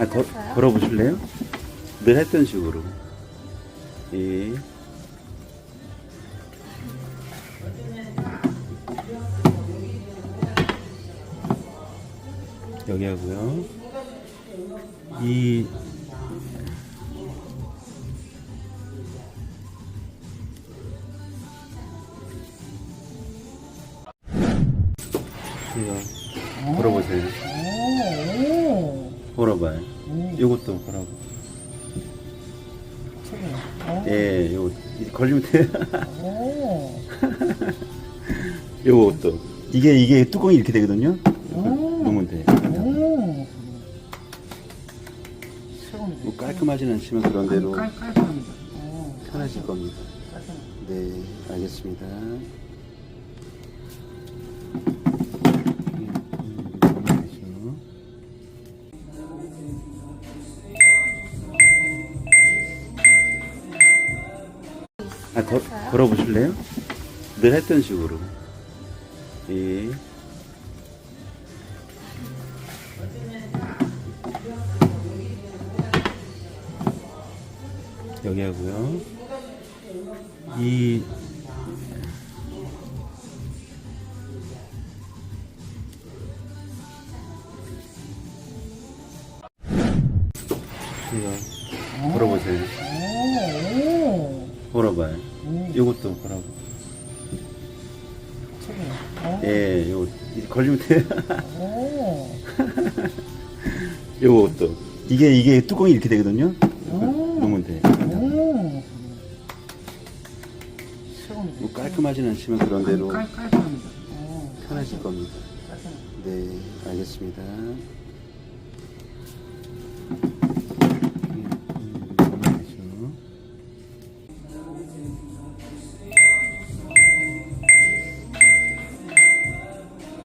아, 걸, 걸어보실래요? 늘 했던 식으로. 예. 여기 하고요. 이 이거 걸어보세요. 오, 걸어봐요. 오, 요것도 걸어보. 저기, 예, 이제 걸리면 돼요. 오, 요것도 이게 이게 뚜껑이 이렇게 되거든요. 오, 놓으면 돼. 오, 최고입니다. 뭐 깔끔하진 않지만 그런 대로 깔, 깔끔합니다. 오, 편하실 겁니다. 네, 알겠습니다. 아, 걸, 걸어보실래요? 늘 했던 식으로. 예. 여기 하고요. 이 이거 걸어보세요. 오, 걸어봐요. 오, 요것도 걸어보. 저기, 오, 예, 이제 걸리면 돼요. 오, 요것도 이게 이게 뚜껑이 이렇게 되거든요. 오, 놓으면 돼. 오, 최고입니다. 뭐 깔끔하진 않지만 그런 대로 깔, 깔끔합니다. 오, 편하실 겁니다. 깔끔합니다. 네, 알겠습니다.